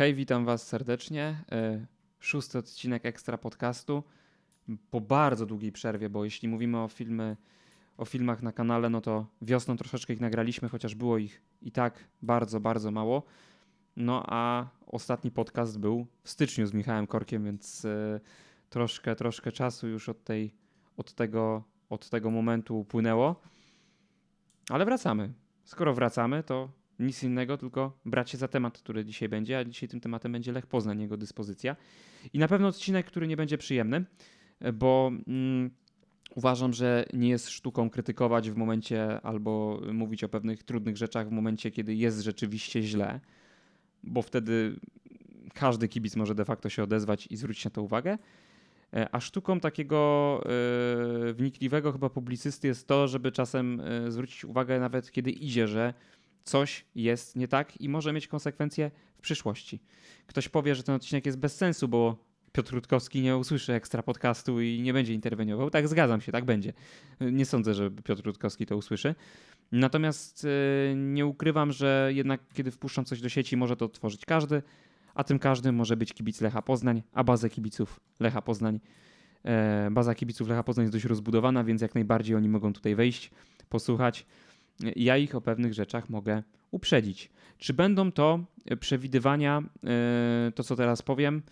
Hej, witam Was serdecznie. E, Szósty odcinek ekstra podcastu. Po bardzo długiej przerwie, bo jeśli mówimy o, filmy, o filmach na kanale, no to wiosną troszeczkę ich nagraliśmy, chociaż było ich i tak bardzo, bardzo mało. No a ostatni podcast był w styczniu z Michałem Korkiem, więc e, troszkę, troszkę czasu już od, tej, od, tego, od tego momentu upłynęło. Ale wracamy. Skoro wracamy, to nic innego, tylko brać się za temat, który dzisiaj będzie, a dzisiaj tym tematem będzie Lech Poznań, jego dyspozycja. I na pewno odcinek, który nie będzie przyjemny, bo mm, uważam, że nie jest sztuką krytykować w momencie albo mówić o pewnych trudnych rzeczach w momencie, kiedy jest rzeczywiście źle, bo wtedy każdy kibic może de facto się odezwać i zwrócić na to uwagę. E, a sztuką takiego e, wnikliwego chyba publicysty jest to, żeby czasem e, zwrócić uwagę nawet kiedy idzie, że coś jest nie tak i może mieć konsekwencje w przyszłości. Ktoś powie, że ten odcinek jest bez sensu, bo Piotr Rutkowski nie usłyszy ekstra podcastu i nie będzie interweniował. Tak, zgadzam się, tak będzie. Nie sądzę, że Piotr Rutkowski to usłyszy. Natomiast nie ukrywam, że jednak kiedy wpuszczam coś do sieci, może to tworzyć każdy a tym każdym może być kibic Lecha Poznań, a bazę kibiców Lecha Poznań. E, baza kibiców Lecha Poznań jest dość rozbudowana, więc jak najbardziej oni mogą tutaj wejść, posłuchać. Ja ich o pewnych rzeczach mogę uprzedzić. Czy będą to przewidywania, e, to co teraz powiem,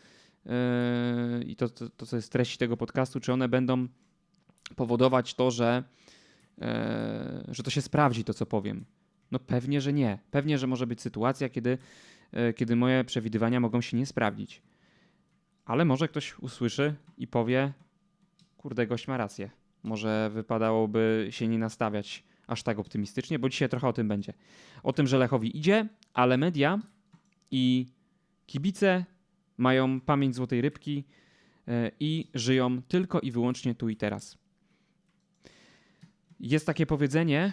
e, i to, to, to, co jest treść tego podcastu, czy one będą powodować to, że, że to się sprawdzi, to co powiem? No pewnie, że nie. Pewnie, że może być sytuacja, kiedy E, kiedy moje przewidywania mogą się nie sprawdzić. Ale może ktoś usłyszy i powie: Kurde, gość ma rację. Może wypadałoby się nie nastawiać aż tak optymistycznie, bo dzisiaj trochę o tym będzie. O tym, że Lechowi idzie, ale media i kibice mają pamięć złotej rybki e, i żyją tylko i wyłącznie tu i teraz. Jest takie powiedzenie,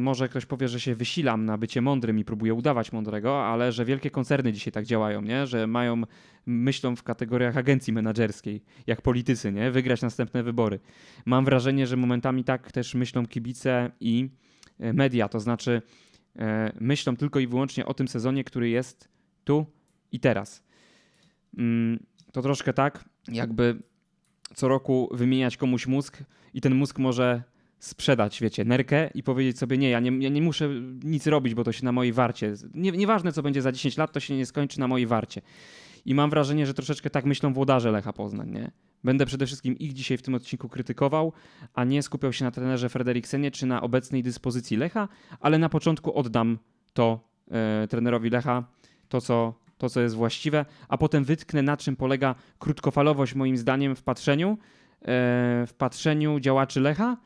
może ktoś powie, że się wysilam na bycie mądrym i próbuję udawać mądrego, ale że wielkie koncerny dzisiaj tak działają, nie? że mają, myślą w kategoriach agencji menedżerskiej, jak politycy, nie? wygrać następne wybory. Mam wrażenie, że momentami tak też myślą kibice i e, media, to znaczy e, myślą tylko i wyłącznie o tym sezonie, który jest tu i teraz. Mm, to troszkę tak, jakby co roku wymieniać komuś mózg i ten mózg może sprzedać, wiecie, nerkę i powiedzieć sobie, nie, ja nie, ja nie muszę nic robić, bo to się na mojej warcie. Nie, nieważne, co będzie za 10 lat, to się nie skończy na mojej warcie. I mam wrażenie, że troszeczkę tak myślą włodarze Lecha Poznań, nie? Będę przede wszystkim ich dzisiaj w tym odcinku krytykował, a nie skupiał się na trenerze Frederiksenie czy na obecnej dyspozycji Lecha, ale na początku oddam to e, trenerowi Lecha, to co, to co jest właściwe, a potem wytknę na czym polega krótkofalowość moim zdaniem w patrzeniu, e, w patrzeniu działaczy Lecha,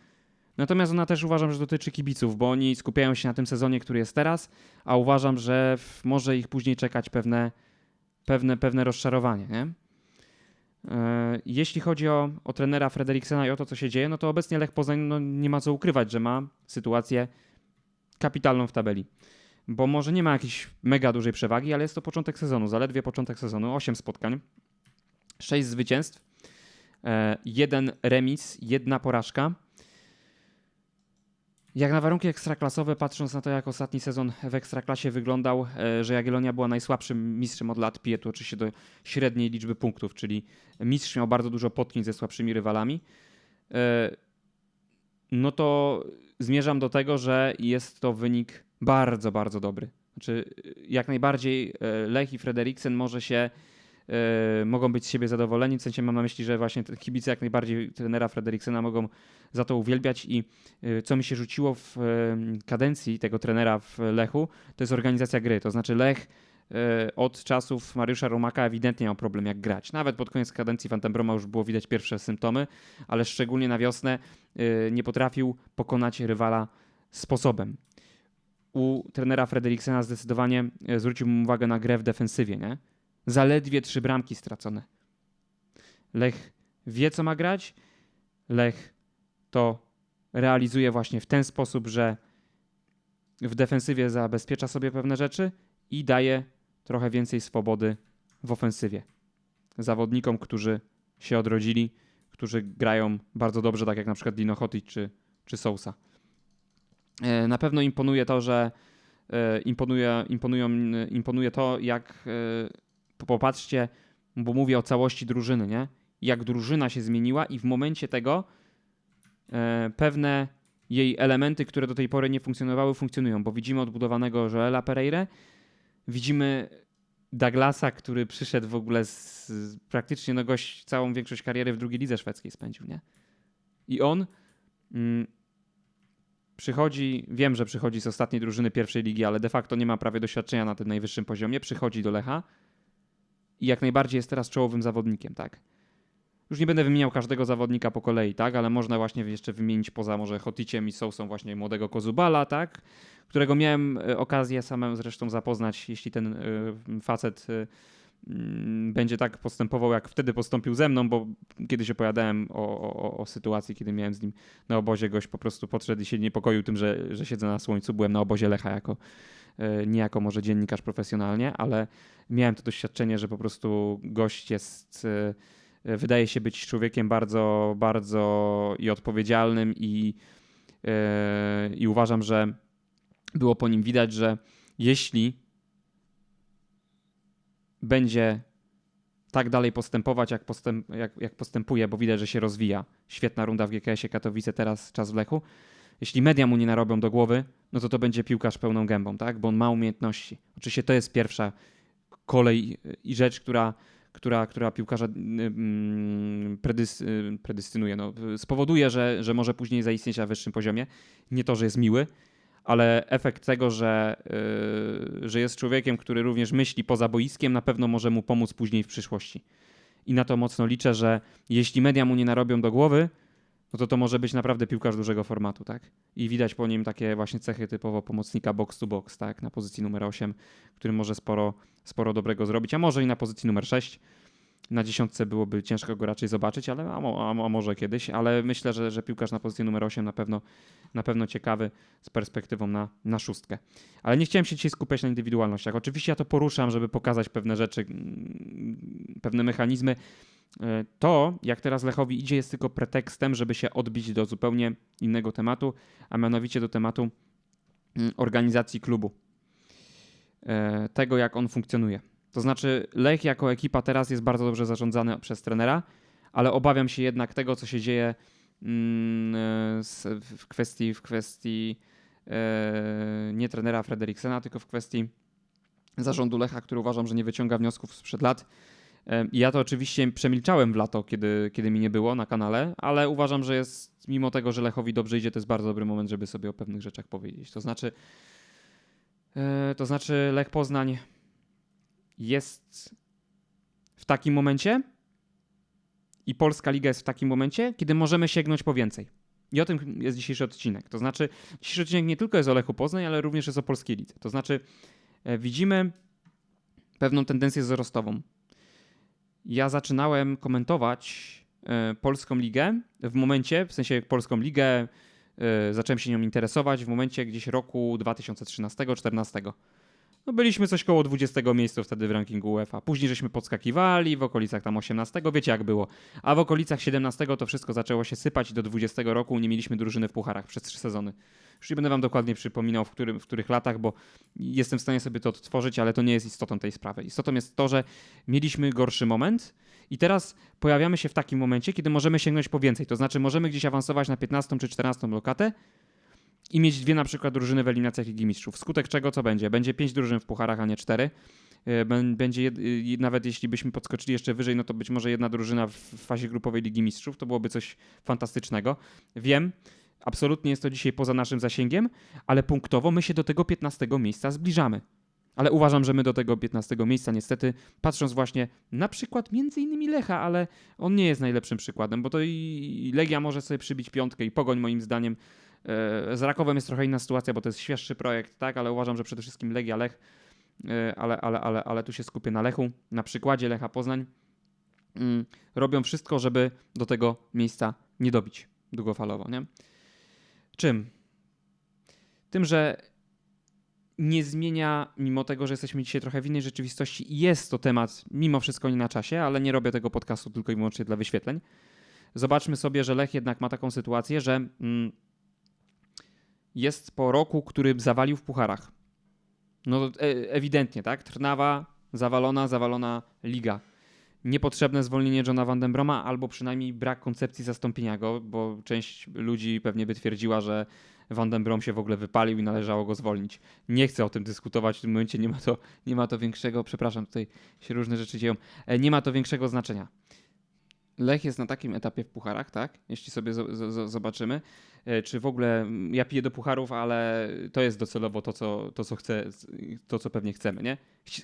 Natomiast ona też uważam, że dotyczy kibiców, bo oni skupiają się na tym sezonie, który jest teraz, a uważam, że może ich później czekać pewne, pewne, pewne rozczarowanie. Nie? E, jeśli chodzi o, o trenera Frederiksena i o to, co się dzieje, no to obecnie Lech Poznań no, nie ma co ukrywać, że ma sytuację kapitalną w tabeli. Bo może nie ma jakiejś mega dużej przewagi, ale jest to początek sezonu, zaledwie początek sezonu, 8 spotkań, 6 zwycięstw, e, jeden remis, jedna porażka. Jak na warunki ekstraklasowe, patrząc na to, jak ostatni sezon w ekstraklasie wyglądał, e, że Jagiellonia była najsłabszym mistrzem od lat, pije tu oczywiście do średniej liczby punktów, czyli mistrz miał bardzo dużo potknięć ze słabszymi rywalami, e, no to zmierzam do tego, że jest to wynik bardzo, bardzo dobry. Znaczy, jak najbardziej e, Lech i Frederiksen może się E, mogą być z siebie zadowoleni. W sensie mam na myśli, że właśnie kibice jak najbardziej trenera Frederiksena mogą za to uwielbiać i e, co mi się rzuciło w e, kadencji tego trenera w Lechu, to jest organizacja gry. To znaczy Lech od czasów Mariusza Romaka ewidentnie miał problem jak grać. Nawet pod koniec kadencji Vandenbroma już było widać pierwsze symptomy, ale szczególnie na wiosnę nie potrafił pokonać rywala sposobem. U trenera Frederiksena zdecydowanie zwrócił uwagę na grę w defensywie. Nie? Zaledwie trzy bramki stracone. Lech wie, co ma grać. Lech to realizuje właśnie w ten sposób, że w defensywie zabezpiecza sobie pewne rzeczy i daje trochę więcej swobody w ofensywie. Zawodnikom, którzy się odrodzili, którzy grają bardzo dobrze, tak jak na przykład Dino Hotic czy, czy Sousa. E, na pewno imponuje to, że e, imponuje, imponują, imponuje to, jak e, popatrzcie, bo mówię o całości drużyny, nie? Jak drużyna się zmieniła i w momencie tego e, pewne jej elementy, które do tej pory nie funkcjonowały, funkcjonują, bo widzimy odbudowanego Joela Pereira, widzimy Douglasa, który przyszedł w ogóle z, z praktycznie no gość całą większość kariery w drugiej lidze szwedzkiej spędził, nie? I on mm, przychodzi, wiem, że przychodzi z ostatniej drużyny pierwszej ligi, ale de facto nie ma prawie doświadczenia na tym najwyższym poziomie, przychodzi do Lecha i jak najbardziej jest teraz czołowym zawodnikiem, tak? Już nie będę wymieniał każdego zawodnika po kolei, tak? Ale można właśnie jeszcze wymienić poza może Hoticiem i Sousą właśnie młodego Kozubala, tak? Którego miałem e, okazję samemu zresztą zapoznać, jeśli ten y, facet y, będzie tak postępował, jak wtedy postąpił ze mną, bo kiedyś opowiadałem o, o, o, sytuacji, kiedy miałem z nim na obozie. Gość po prostu podszedł i się niepokoił tym, że, że siedzę na słońcu. Byłem na obozie Lecha jako, nie jako może dziennikarz profesjonalnie, ale miałem to doświadczenie, że po prostu gość jest E, wydaje się być człowiekiem bardzo, bardzo i odpowiedzialnym i, e, i uważam, że było po nim widać, że jeśli będzie tak dalej postępować, jak, postęp, jak, jak postępuje, bo widać, że się rozwija. Świetna runda w GKS-ie Katowice, teraz czas w Lechu. Jeśli media mu nie narobią do głowy, no to to będzie piłkarz pełną gębą, tak? Bo on ma umiejętności. Oczywiście to jest pierwsza kolej i rzecz, która która, która piłkarza mm, predys, y, predystynuje, no, spowoduje, że, że może później zaistnieć na wyższym poziomie. Nie to, że jest miły, ale efekt tego, że, yy, że jest człowiekiem, który również myśli poza boiskiem, na pewno może mu pomóc później w przyszłości. I na to mocno liczę, że jeśli media mu nie narobią do głowy, no to to może być naprawdę piłkarz dużego formatu, tak? I widać po nim takie właśnie cechy typowo pomocnika box to box, tak? Na pozycji numer 8, który może sporo, sporo dobrego zrobić, a może i na pozycji numer 6. Na dziesiątce byłoby ciężko go raczej zobaczyć, ale a, a, a, może kiedyś, ale myślę, że, że piłkarz na pozycji numer 8 na pewno, na pewno ciekawy z perspektywą na, na szóstkę. Ale nie chciałem się dzisiaj skupiać na indywidualnościach. Oczywiście ja to poruszam, żeby pokazać pewne rzeczy, mm, pewne mechanizmy, to, jak teraz Lechowi idzie, jest tylko pretekstem, żeby się odbić do zupełnie innego tematu, a mianowicie do tematu mm, organizacji klubu. E, tego, jak on funkcjonuje. To znaczy, Lech jako ekipa teraz jest bardzo dobrze zarządzany przez trenera, ale obawiam się jednak tego, co się dzieje mm, e, w kwestii, w kwestii nie trenera Frederiksena, tylko w kwestii zarządu Lecha, który uważam, że nie wyciąga wniosków sprzed lat ja to oczywiście przemilczałem w lato, kiedy, kiedy mi nie było na kanale, ale uważam, że jest, mimo tego, że Lechowi dobrze idzie, to jest bardzo dobry moment, żeby sobie o pewnych rzeczach powiedzieć. To znaczy, e, to znaczy Lech Poznań jest w takim momencie i Polska Liga jest w takim momencie, kiedy możemy sięgnąć po więcej. I o tym jest dzisiejszy odcinek. To znaczy, dzisiejszy odcinek nie tylko jest o Lechu Poznań, ale również jest o polskiej lidze. To znaczy, e, widzimy pewną tendencję wzrostową ja zaczynałem komentować e, polską ligę w momencie, w sensie polską ligę, e, zacząłem się nią interesować w momencie gdzieś roku 2013-2014. No byliśmy coś koło 20 miejsca wtedy w rankingu UEFA. Później żeśmy podskakiwali w okolicach tam 18, wiecie jak było. A w okolicach 17 to wszystko zaczęło się sypać i do 20 roku nie mieliśmy drużyny w pucharach przez 3 sezony. Już nie będę wam dokładnie przypominał, w, którym, w których latach, bo jestem w stanie sobie to odtworzyć, ale to nie jest istotą tej sprawy. Istotą jest to, że mieliśmy gorszy moment i teraz pojawiamy się w takim momencie, kiedy możemy sięgnąć po więcej. To znaczy możemy gdzieś awansować na 15 czy 14 lokatę i mieć dwie na przykład drużyny w eliminacjach Ligi Mistrzów. Skutek czego co będzie? Będzie pięć drużyn w pucharach, a nie cztery. E, będzie jed... nawet jeśli byśmy podskoczyli jeszcze wyżej, no to być może jedna drużyna w fazie grupowej Ligi Mistrzów. To byłoby coś fantastycznego. Wiem, Absolutnie jest to dzisiaj poza naszym zasięgiem, ale punktowo my się do tego 15 miejsca zbliżamy. Ale uważam, że my do tego 15 miejsca niestety, patrząc właśnie na przykład między innymi Lecha, ale on nie jest najlepszym przykładem, bo to i Legia może sobie przybić piątkę i Pogoń moim zdaniem. E, z Rakowem jest trochę inna sytuacja, bo to jest świeższy projekt, tak, ale uważam, że przede wszystkim Legia, Lech, e, ale, ale, ale, ale tu się skupię na Lechu, na przykładzie Lecha Poznań. Mm, robią wszystko, żeby do tego miejsca nie dobić długofalowo, nie? Czym? Tym, że nie zmienia, mimo tego, że jesteśmy dzisiaj trochę w innej rzeczywistości, jest to temat mimo wszystko nie na czasie, ale nie robię tego podcastu tylko i wyłącznie dla wyświetleń. Zobaczmy sobie, że Lech jednak ma taką sytuację, że mm, jest po roku, który zawalił w pucharach. No e, ewidentnie, tak? Trnawa, zawalona, zawalona liga. Niepotrzebne zwolnienie Johna Vandenbroma albo przynajmniej brak koncepcji zastąpienia go, bo część ludzi pewnie by twierdziła, że Vandenbrom się w ogóle wypalił i należało go zwolnić. Nie chcę o tym dyskutować w tym momencie, nie ma to, nie ma to większego, przepraszam, tutaj się różne rzeczy dzieją, E, nie ma to większego znaczenia. Lech jest na takim etapie w pucharach, tak? Jeśli sobie zo- zo- zo- zobaczymy, e, czy w ogóle ja piję do pucharów, ale to jest docelowo to, co, to, co chcę, to, co pewnie chcemy, nie?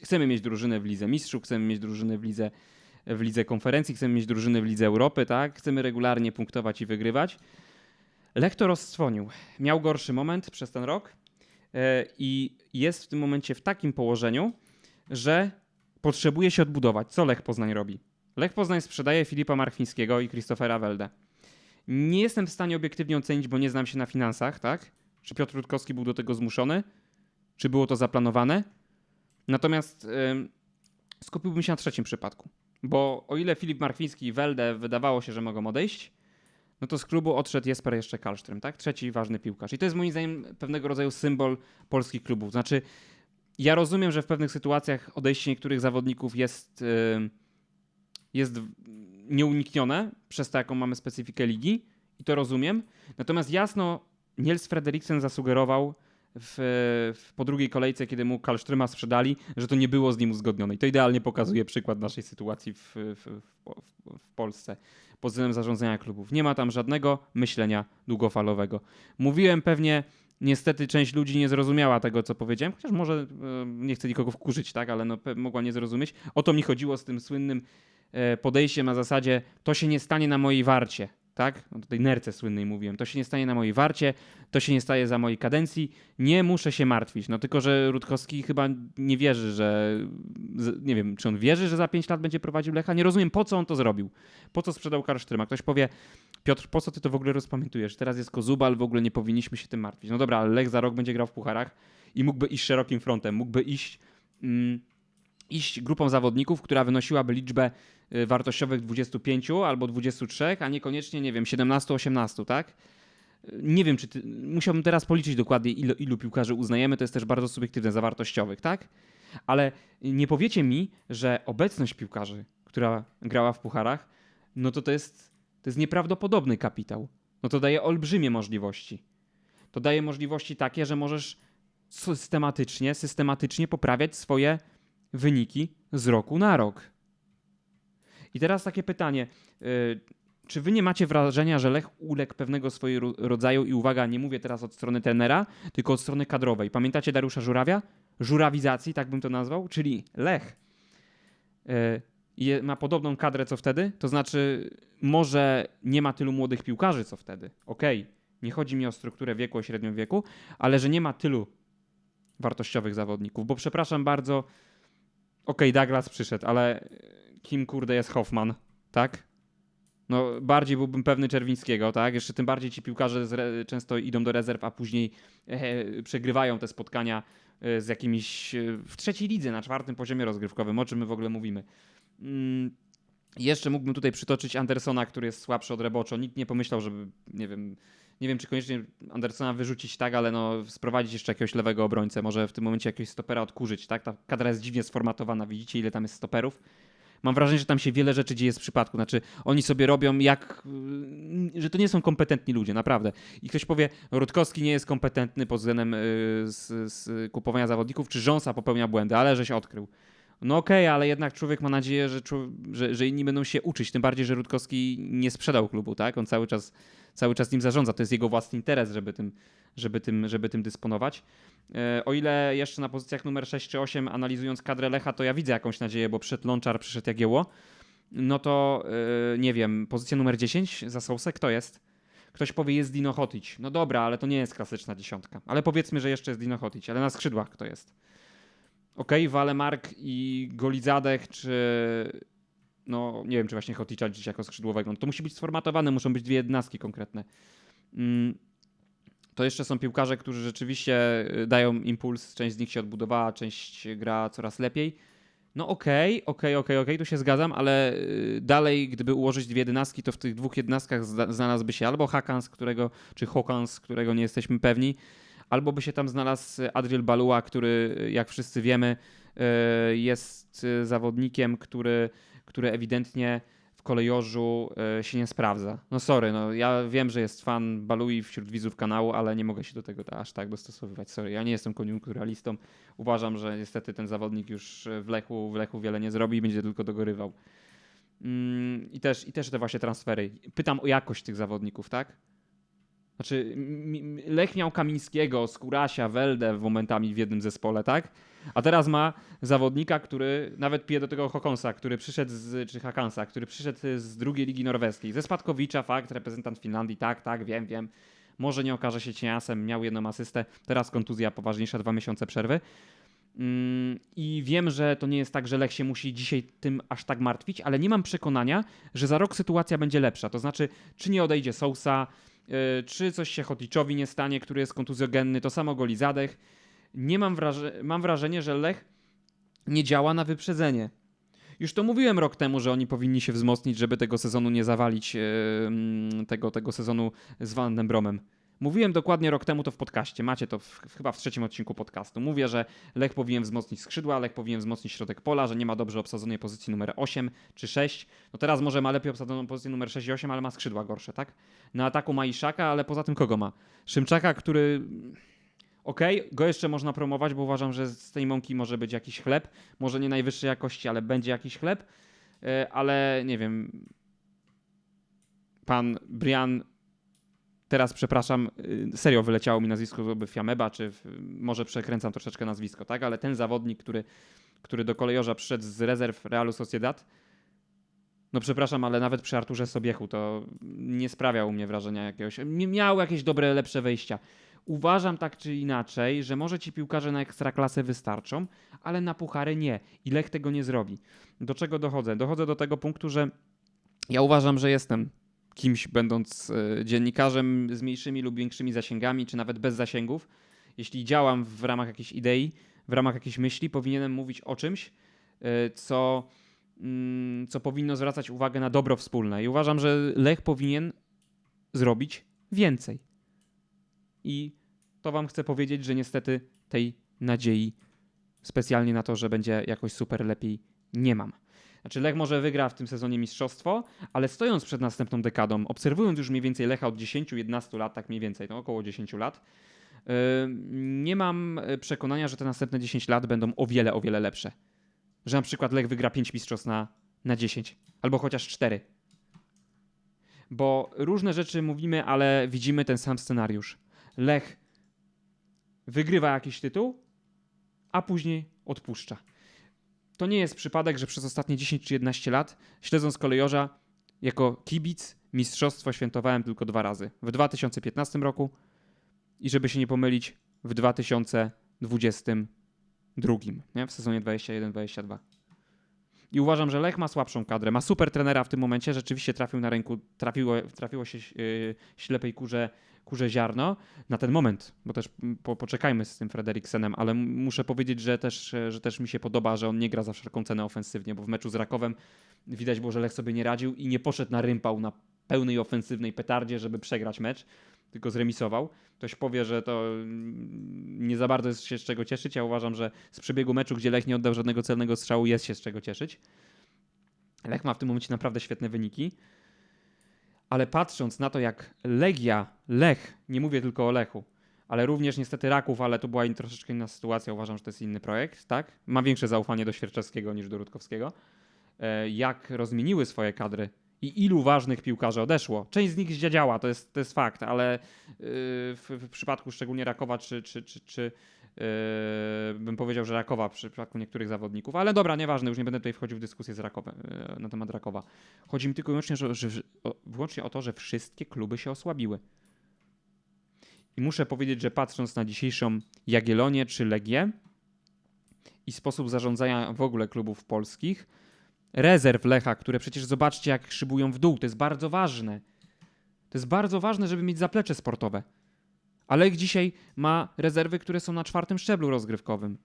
Chcemy mieć drużynę w Lidze Mistrzów, chcemy mieć drużynę w Lidze, w Lidze Konferencji, chcemy mieć drużynę w Lidze Europy, tak? Chcemy regularnie punktować i wygrywać. Lech to rozswonił. Miał gorszy moment przez ten rok e, i jest w tym momencie w takim położeniu, że potrzebuje się odbudować. Co Lech Poznań robi? Lech Poznań sprzedaje Filipa Marchwińskiego i Christophera Welde. Nie jestem w stanie obiektywnie ocenić, bo nie znam się na finansach, tak? Czy Piotr Rutkowski był do tego zmuszony? Czy było to zaplanowane? Natomiast ym, skupiłbym się na trzecim przypadku. Bo o ile Filip Marchwiński i Welde wydawało się, że mogą odejść, no to z klubu odszedł Jesper jeszcze Kallström, tak? Trzeci ważny piłkarz. I to jest moim zdaniem pewnego rodzaju symbol polskich klubów. Znaczy, ja rozumiem, że w pewnych sytuacjach odejście niektórych zawodników jest, ym, jest nieuniknione przez to, jaką mamy specyfikę ligi i to rozumiem. Natomiast jasno Niels Frederiksen zasugerował w, w, po drugiej kolejce, kiedy mu Kalsztryma sprzedali, że to nie było z nim uzgodnione. I to idealnie pokazuje przykład naszej sytuacji w, w, w, Polsce pod względem zarządzania klubów. Nie ma tam żadnego myślenia długofalowego. Mówiłem pewnie, niestety część ludzi nie zrozumiała tego, co powiedziałem, chociaż może e, nie chcę nikogo wkurzyć, tak, ale no, mogła nie zrozumieć. O to mi chodziło z tym słynnym podejściem na zasadzie to się nie stanie na mojej warcie, tak? O tej nerce słynnej mówiłem. To się nie stanie na mojej warcie, to się nie staje za mojej kadencji, nie muszę się martwić. No tylko, że Rutkowski chyba nie wierzy, że nie wiem, czy on wierzy, że za 5 lat będzie prowadził Lecha? Nie rozumiem, po co on to zrobił. Po co sprzedał Karsztryma? Ktoś powie, Piotr, po co ty to w ogóle rozpamiętujesz? Teraz jest Kozubal, w ogóle nie powinniśmy się tym martwić. No dobra, ale Lech za rok będzie grał w pucharach i mógłby iść szerokim frontem, mógłby iść... Mm, iść grupą zawodników, która wynosiłaby liczbę wartościowych 25 albo 23, a niekoniecznie, nie wiem, 17-18, tak? Y, Nie wiem, czy ty, musiałbym teraz policzyć dokładnie, ilu, ilu piłkarzy uznajemy, to jest też bardzo subiektywne, zawartościowych, tak? Ale nie powiecie mi, że obecność piłkarzy, która grała w pucharach, no to to jest, to jest nieprawdopodobny kapitał. No to daje olbrzymie możliwości. To daje możliwości takie, że możesz systematycznie, systematycznie poprawiać swoje wyniki z roku na rok. I teraz takie pytanie. y, Czy wy nie macie wrażenia, że Lech uległ pewnego swojego rodzaju, i uwaga, nie mówię teraz od strony trenera, tylko od strony kadrowej. Pamiętacie Dariusza Żurawia? Żurawizacji, tak bym to nazwał? Czyli Lech y, ma podobną kadrę co wtedy, to znaczy może nie ma tylu młodych piłkarzy co wtedy. Okej, nie chodzi mi o strukturę wieku, o średnią wieku, ale że nie ma tylu wartościowych zawodników, bo przepraszam bardzo, okej, Douglas przyszedł, ale kim kurde jest Hoffman, tak? No, bardziej byłbym pewny Czerwińskiego, tak? Jeszcze tym bardziej ci piłkarze często idą do rezerw, a później e, przegrywają te spotkania e, z jakimiś e, w trzeciej lidze, na czwartym poziomie rozgrywkowym, o czym my w ogóle mówimy. Mm, jeszcze mógłbym tutaj przytoczyć Andersona, który jest słabszy od Reboczo. Nikt nie pomyślał, żeby, nie wiem, nie wiem czy koniecznie Andersona wyrzucić tak, ale no sprowadzić jeszcze jakiegoś lewego obrońcę, może w tym momencie jakiegoś stopera odkurzyć, tak? Ta kadra jest dziwnie sformatowana, widzicie ile tam jest stoperów? Mam wrażenie, że tam się wiele rzeczy dzieje z przypadku. Znaczy, oni sobie robią jak. y, że to nie są kompetentni ludzie, naprawdę. I ktoś powie, Rutkowski nie jest kompetentny pod względem y, z, z kupowania zawodników, czy Rząsa popełnia błędy, ale żeś odkrył. No okej, ale jednak człowiek ma nadzieję, że, że, że inni będą się uczyć. Tym bardziej, że Rutkowski nie sprzedał klubu, tak? On cały czas, cały czas nim zarządza. To jest jego własny interes, żeby tym, żeby tym, żeby tym dysponować. E, O ile jeszcze na pozycjach numer 6 czy 8, analizując kadrę Lecha, to ja widzę jakąś nadzieję, bo przyszedł Lączar, przyszedł Jagiełło. No to e, nie wiem, pozycja numer 10 za Sousę, kto jest? Ktoś powie, jest Dino. No dobra, ale to nie jest klasyczna dziesiątka. Ale powiedzmy, że jeszcze jest Dino ale na skrzydłach kto jest? Okej, Walemark i Golizadek, czy no nie wiem, czy właśnie Hoticza dziś jako skrzydłowego. No to musi być sformatowane, muszą być dwie jednostki konkretne. Mm, to jeszcze są piłkarze, którzy rzeczywiście y, dają impuls. Część z nich się odbudowała, część gra coraz lepiej. No okej, okej, okej, okej, tu się zgadzam, ale y, dalej, gdyby ułożyć dwie jedenastki, to w tych dwóch jedenastkach zda- znalazłby się albo Hakans, którego, czy Hokans, którego nie jesteśmy pewni, albo by się tam znalazł Adriel Balua, który, jak wszyscy wiemy, e, jest zawodnikiem, który, który ewidentnie w kolejorzu e, się nie sprawdza. No sorry, no ja wiem, że jest fan Balui wśród widzów kanału, ale nie mogę się do tego aż tak dostosowywać. Sorry, ja nie jestem koniunkturalistą. Uważam, że niestety ten zawodnik już w Lechu, w Lechu wiele nie zrobi i będzie tylko dogorywał. Mm, I też, I też te właśnie transfery. Pytam o jakość tych zawodników, tak? Znaczy, Lech miał Kamińskiego, Skurasia, Weldę momentami w jednym zespole, tak? A teraz ma zawodnika, który nawet pije do tego Hokonsa, który przyszedł z, czy Hakansa, który przyszedł z drugiej ligi norweskiej. Ze Spadkowicza, fakt, reprezentant Finlandii, tak, tak, wiem, wiem. Może nie okaże się cieniasem, miał jedną asystę, teraz kontuzja poważniejsza, dwa miesiące przerwy. Mm, I wiem, że to nie jest tak, że Lech się musi dzisiaj tym aż tak martwić, ale nie mam przekonania, że za rok sytuacja będzie lepsza. To znaczy, czy nie odejdzie Sousa, czy coś się Choticzowi nie stanie, który jest kontuzjogenny, to samo Goli Zadech. Nie mam, wraże- mam wrażenie, że Lech nie działa na wyprzedzenie. Już to mówiłem rok temu, że oni powinni się wzmocnić, żeby tego sezonu nie zawalić, mm, tego, tego sezonu z Van Bromem. Mówiłem dokładnie rok temu to w podcaście. Macie to w, chyba w trzecim odcinku podcastu. Mówię, że Lech powinien wzmocnić skrzydła, Lech powinien wzmocnić środek pola, że nie ma dobrze obsadzonej pozycji numer 8 czy 6. No teraz może ma lepiej obsadzoną pozycję numer 6 i 8, ale ma skrzydła gorsze, tak? Na ataku ma Iszaka, ale poza tym kogo ma? Szymczaka, który... Okej, go jeszcze można promować, bo uważam, że z tej mąki może być jakiś chleb. Może nie najwyższej jakości, ale będzie jakiś chleb. E, Ale nie wiem. Pan Brian teraz przepraszam, y, serio wyleciało mi nazwisko by Fiameba, czy może przekręcam troszeczkę nazwisko, tak? Ale ten zawodnik, który, który do kolejorza przyszedł z rezerw Realu Sociedad, no przepraszam, ale nawet przy Arturze Sobiechu to nie sprawiał u mnie wrażenia jakiegoś. Miał jakieś dobre, lepsze wejścia. Uważam tak czy inaczej, że może ci piłkarze na ekstraklasę wystarczą, ale na puchary nie. I Lech tego nie zrobi. Do czego dochodzę? Dochodzę do tego punktu, że ja uważam, że jestem kimś, będąc e, dziennikarzem z mniejszymi lub większymi zasięgami, czy nawet bez zasięgów, jeśli działam w ramach jakiejś idei, w ramach jakiejś myśli, powinienem mówić o czymś, e, co, mm, co powinno zwracać uwagę na dobro wspólne. I uważam, że Lech powinien zrobić więcej. I to wam chcę powiedzieć, że niestety tej nadziei specjalnie na to, że będzie jakoś super lepiej nie mam. Znaczy Lech może wygra w tym sezonie mistrzostwo, ale stojąc przed następną dekadą, obserwując już mniej więcej Lecha od 10-11 lat, tak mniej więcej, no około 10 lat, yy, nie mam przekonania, że te następne 10 lat będą o wiele, o wiele lepsze. Że na przykład Lech wygra 5 mistrzostw na, na 10, albo chociaż 4. Bo różne rzeczy mówimy, ale widzimy ten sam scenariusz. Lech wygrywa jakiś tytuł, a później odpuszcza. To nie jest przypadek, że przez ostatnie 10 czy 11 lat, śledząc kolejorza, jako kibic mistrzostwo świętowałem tylko dwa razy. W 2015 roku i żeby się nie pomylić, w 2022, nie? w sezonie 21-22. I uważam, że Lech ma słabszą kadrę. Ma super trenera w tym momencie. Rzeczywiście trafił na ręku, trafiło, trafiło się yy, ślepej kurze, kurze ziarno na ten moment, bo też po, poczekajmy z tym Frederiksenem, ale muszę powiedzieć, że też, że też mi się podoba, że on nie gra za wszelką cenę ofensywnie, bo w meczu z Rakowem widać było, że Lech sobie nie radził i nie poszedł na rympał na pełnej ofensywnej petardzie, żeby przegrać mecz, tylko zremisował. Ktoś powie, że to nie za bardzo jest się z czego cieszyć. Ja uważam, że z przebiegu meczu, gdzie Lech nie oddał żadnego celnego strzału, jest się z czego cieszyć. Lech ma w tym momencie naprawdę świetne wyniki. Ale patrząc na to, jak Legia, Lech, nie mówię tylko o Lechu, ale również niestety Raków, ale to była in- troszeczkę inna sytuacja, uważam, że to jest inny projekt, tak? Mam większe zaufanie do Świerczewskiego niż do Rutkowskiego. E, Jak rozmieniły swoje kadry i ilu ważnych piłkarzy odeszło. Część z nich zdziadziała, to jest, to jest fakt, ale yy, w, w przypadku szczególnie Rakowa, czy, czy, czy, czy yy, bym powiedział, że Rakowa w przypadku niektórych zawodników, ale dobra, nieważne, już nie będę tutaj wchodził w dyskusję z Rakowem, yy, na temat Rakowa. Chodzi mi tylko i wyłącznie, że, że, o, wyłącznie o to, że wszystkie kluby się osłabiły. I muszę powiedzieć, że patrząc na dzisiejszą Jagiellonię czy Legię i sposób zarządzania w ogóle klubów polskich, rezerw Lecha, które przecież zobaczcie, jak szybują w dół. To jest bardzo ważne. To jest bardzo ważne, żeby mieć zaplecze sportowe. A Lech dzisiaj ma rezerwy, które są na czwartym szczeblu rozgrywkowym.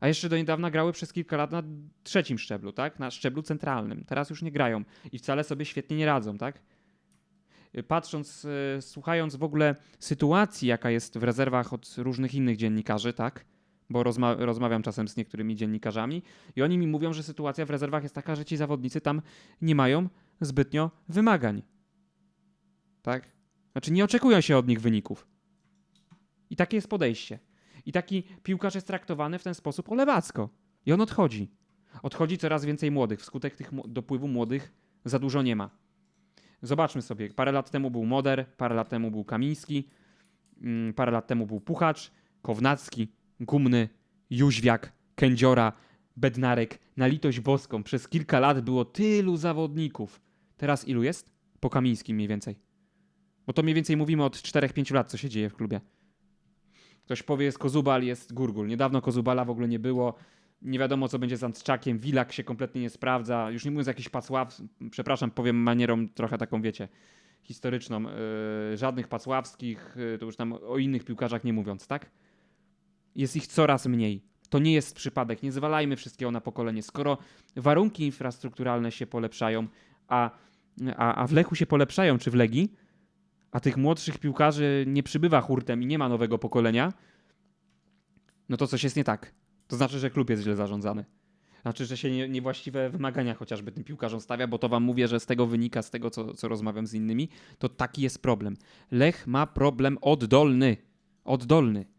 A jeszcze do niedawna grały przez kilka lat na trzecim szczeblu, tak? Na szczeblu centralnym. Teraz już nie grają i wcale sobie świetnie nie radzą, tak? patrząc, y, słuchając w ogóle sytuacji, jaka jest w rezerwach od różnych innych dziennikarzy, tak? Bo rozma rozmawiam czasem z niektórymi dziennikarzami i oni mi mówią, że sytuacja w rezerwach jest taka, że ci zawodnicy tam nie mają zbytnio wymagań. Tak? Znaczy nie oczekują się od nich wyników. I takie jest podejście. I taki piłkarz jest traktowany w ten sposób olewacko. I on odchodzi. Odchodzi coraz więcej młodych. Wskutek tych dopływu młodych za dużo nie ma. Zobaczmy sobie. Parę lat temu był Moder, parę lat temu był Kamiński, mm, parę lat temu był Puchacz, Kownacki, Gumny, Jóźwiak, Kędziora, Bednarek. Na litość boską. Przez kilka lat było tylu zawodników. Teraz ilu jest? Po Kamińskim mniej więcej. Bo to mniej więcej mówimy od 4-5 lat, co się dzieje w klubie. Ktoś powie, jest Kozubal, jest Gurgul. Niedawno Kozubala w ogóle nie było. Nie wiadomo, co będzie z Antczakiem. Wilak się kompletnie nie sprawdza. Już nie mówiąc jakiś Pacław, przepraszam, powiem manierą trochę taką, wiecie, historyczną. Yy, żadnych Pacławskich, yy, to już tam o innych piłkarzach nie mówiąc, tak? Jest ich coraz mniej. To nie jest przypadek. Nie zwalajmy wszystkiego na pokolenie. Skoro warunki infrastrukturalne się polepszają, a, a, a w Lechu się polepszają, czy w Legii, a tych młodszych piłkarzy nie przybywa hurtem i nie ma nowego pokolenia, no to coś jest nie tak. To znaczy, że klub jest źle zarządzany. Znaczy, że się nie, niewłaściwe wymagania chociażby tym piłkarzom stawia, bo to wam mówię, że z tego wynika, z tego, co, co rozmawiam z innymi, to taki jest problem. Lech ma problem oddolny. Oddolny.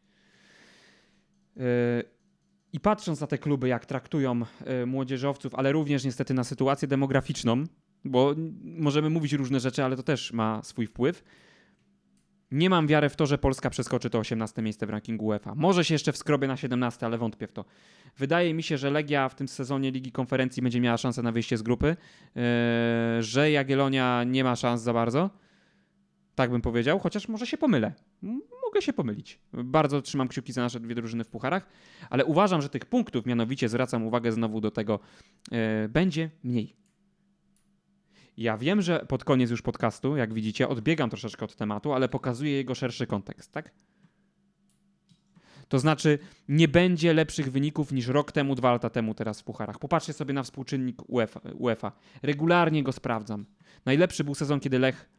I patrząc na te kluby, jak traktują yy, młodzieżowców, ale również niestety na sytuację demograficzną, bo możemy mówić różne rzeczy, ale to też ma swój wpływ. Nie mam wiary w to, że Polska przeskoczy to 18 miejsce w rankingu UEFA. Może się jeszcze wskrobie na 17, ale wątpię w to. Wydaje mi się, że Legia w tym sezonie Ligi Konferencji będzie miała szansę na wyjście z grupy, yy, że Jagiellonia nie ma szans za bardzo. Tak bym powiedział, chociaż może się pomylę. Mogę się pomylić. Bardzo trzymam kciuki za nasze dwie drużyny w pucharach, ale uważam, że tych punktów, mianowicie zwracam uwagę znowu do tego, yy, będzie mniej. Ja wiem, że pod koniec już podcastu, jak widzicie, odbiegam troszeczkę od tematu, ale pokazuję jego szerszy kontekst, tak? To znaczy, nie będzie lepszych wyników niż rok temu, dwa lata temu teraz w pucharach. Popatrzcie sobie na współczynnik UEFA. UEFA. Regularnie go sprawdzam. Najlepszy był sezon, kiedy Lech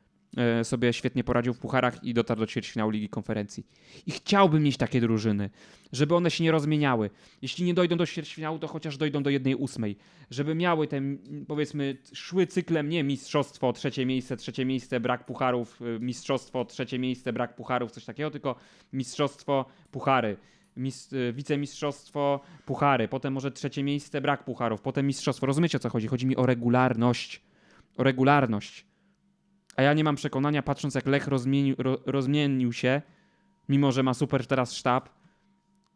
sobie świetnie poradził w pucharach i dotarł do ćwierćfinału Ligi Konferencji. I chciałbym mieć takie drużyny, żeby one się nie rozmieniały. Jeśli nie dojdą do ćwierćfinału, to chociaż dojdą do jednej ósmej. Żeby miały te, m, powiedzmy, szły cyklem nie mistrzostwo, trzecie miejsce, trzecie miejsce, brak pucharów, y, mistrzostwo, trzecie miejsce, brak pucharów, coś takiego, tylko mistrzostwo, puchary. Mis, y, wicemistrzostwo, puchary, potem może trzecie miejsce, brak pucharów, potem mistrzostwo. Rozumiecie o co chodzi? Chodzi mi o regularność. O regularność. A ja nie mam przekonania, patrząc jak Lech rozmienił, ro, rozmienił się, mimo że ma super teraz sztab,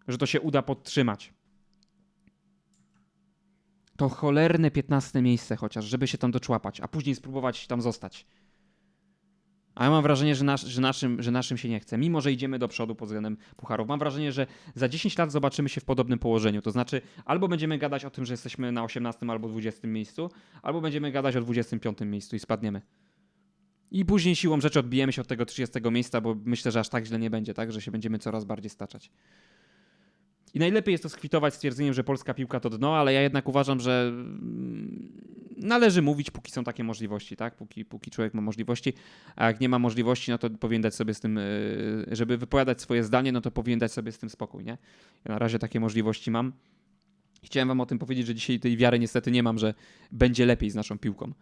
że to się uda podtrzymać. To cholerne 15 miejsce chociaż, żeby się tam doczłapać, a później spróbować tam zostać. A ja mam wrażenie, że, nasz, że, naszym, że naszym się nie chce, mimo że idziemy do przodu pod względem pucharów. Mam wrażenie, że za 10 lat zobaczymy się w podobnym położeniu. To znaczy, albo będziemy gadać o tym, że jesteśmy na 18 albo 20 miejscu, albo będziemy gadać o 25 miejscu i spadniemy. I później siłą rzeczy odbijemy się od tego 30 miejsca, bo myślę, że aż tak źle nie będzie, tak? Że się będziemy coraz bardziej staczać. I najlepiej jest to skwitować stwierdzeniem, że polska piłka to dno, ale ja jednak uważam, że mm, należy mówić, póki są takie możliwości, tak? Póki, póki człowiek ma możliwości, a jak nie ma możliwości, no to powinien dać sobie z tym, yy, żeby wypowiadać swoje zdanie, no to powinien dać sobie z tym spokój, nie? Ja na razie takie możliwości mam. Chciałem wam o tym powiedzieć, że dzisiaj tej wiary niestety nie mam, że będzie lepiej z naszą piłką.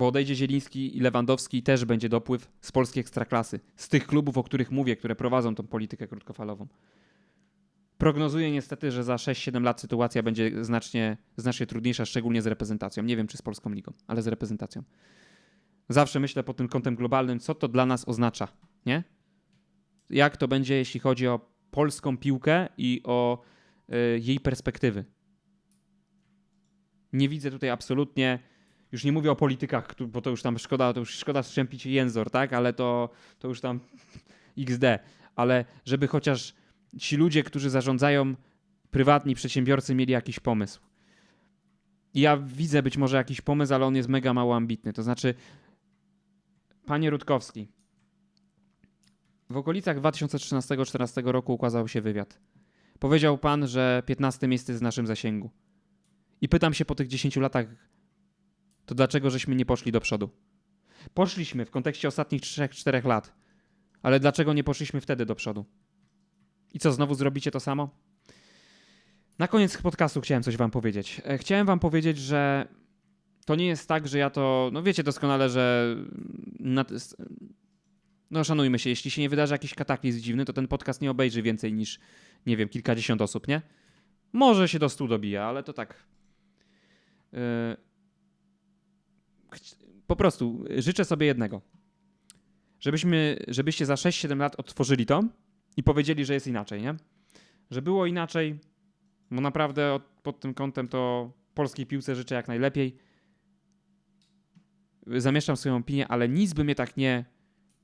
Bo odejdzie Zieliński i Lewandowski i też będzie dopływ z polskiej ekstraklasy. Z tych klubów, o których mówię, które prowadzą tą politykę krótkofalową. Prognozuję niestety, że za 6-7 lat sytuacja będzie znacznie, znacznie trudniejsza, szczególnie z reprezentacją. Nie wiem, czy z Polską Ligą, ale z reprezentacją. Zawsze myślę pod tym kątem globalnym, co to dla nas oznacza, nie? Jak to będzie, jeśli chodzi o polską piłkę i o y, jej perspektywy. Nie widzę tutaj absolutnie, już nie mówię o politykach, bo to już tam szkoda, to już szkoda strzępić jęzor, tak? Ale to, to już tam XD. Ale żeby chociaż ci ludzie, którzy zarządzają, prywatni przedsiębiorcy, mieli jakiś pomysł. Ja widzę być może jakiś pomysł, ale on jest mega mało ambitny. To znaczy, panie Rutkowski, w okolicach 2013-2014 roku ukazał się wywiad. Powiedział pan, że 15 miejsce jest w naszym zasięgu. I pytam się po tych 10 latach, to dlaczego żeśmy nie poszli do przodu? Poszliśmy w kontekście ostatnich 3-4 lat. Ale dlaczego nie poszliśmy wtedy do przodu? I co, znowu zrobicie to samo? Na koniec podcastu chciałem coś wam powiedzieć. E, Chciałem wam powiedzieć, że to nie jest tak, że ja to. No wiecie doskonale, że. No szanujmy się, jeśli się nie wydarzy jakiś kataklizm dziwny, to ten podcast nie obejrzy więcej niż, nie wiem, kilkadziesiąt osób, nie? Może się do stu dobija, ale to tak. Yy, po prostu życzę sobie jednego. Żebyśmy, żebyście za 6-7 lat odtworzyli to i powiedzieli, że jest inaczej, nie? Że było inaczej, bo naprawdę od, pod tym kątem to polskiej piłce życzę jak najlepiej. Zamieszczam swoją opinię, ale nic by mnie tak nie,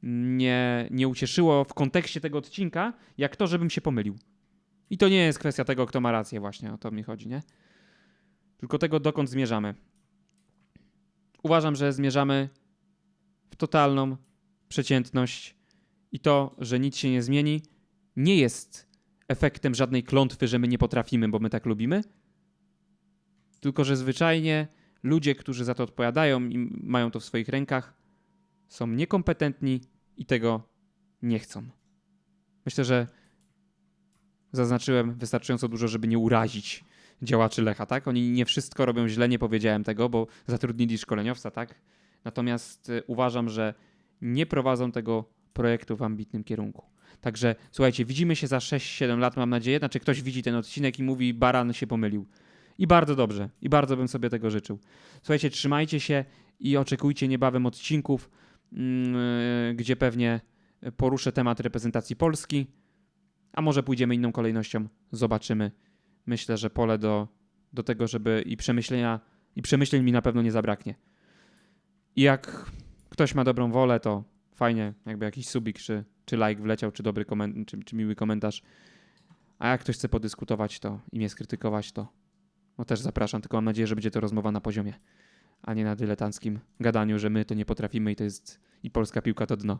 nie, nie ucieszyło w kontekście tego odcinka, jak to, żebym się pomylił. I to nie jest kwestia tego, kto ma rację, właśnie o to mi chodzi, nie? Tylko tego, dokąd zmierzamy. Uważam, że zmierzamy w totalną przeciętność i to, że nic się nie zmieni, nie jest efektem żadnej klątwy, że my nie potrafimy, bo my tak lubimy, tylko że zwyczajnie ludzie, którzy za to odpowiadają i mają to w swoich rękach, są niekompetentni i tego nie chcą. Myślę, że zaznaczyłem wystarczająco dużo, żeby nie urazić działaczy Lecha, tak? Oni nie wszystko robią źle, nie powiedziałem tego, bo zatrudnili szkoleniowca, tak? Natomiast y, uważam, że nie prowadzą tego projektu w ambitnym kierunku. Także słuchajcie, widzimy się za 6-7 lat, mam nadzieję. Znaczy, ktoś widzi ten odcinek i mówi, Baran się pomylił. I bardzo dobrze, i bardzo bym sobie tego życzył. Słuchajcie, trzymajcie się i oczekujcie niebawem odcinków, mm, y, gdzie pewnie poruszę temat reprezentacji Polski, a może pójdziemy inną kolejnością, zobaczymy. Myślę, że pole do, do tego, żeby i przemyślenia, i przemyśleń mi na pewno nie zabraknie. I jak ktoś ma dobrą wolę, to fajnie, jakby jakiś subik, czy, czy like wleciał, czy dobry koment, czy, czy miły komentarz. A jak ktoś chce podyskutować to i mnie skrytykować, to no też zapraszam, tylko mam nadzieję, że będzie to rozmowa na poziomie, a nie na dyletanckim gadaniu, że my to nie potrafimy i to jest i polska piłka to dno.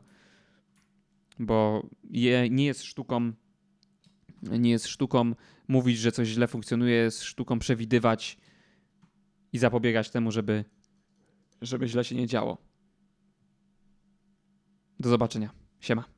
Bo je, nie jest sztuką nie jest sztuką mówić, że coś źle funkcjonuje, jest sztuką przewidywać i zapobiegać temu, żeby, żeby źle się nie działo. Do zobaczenia. Siema.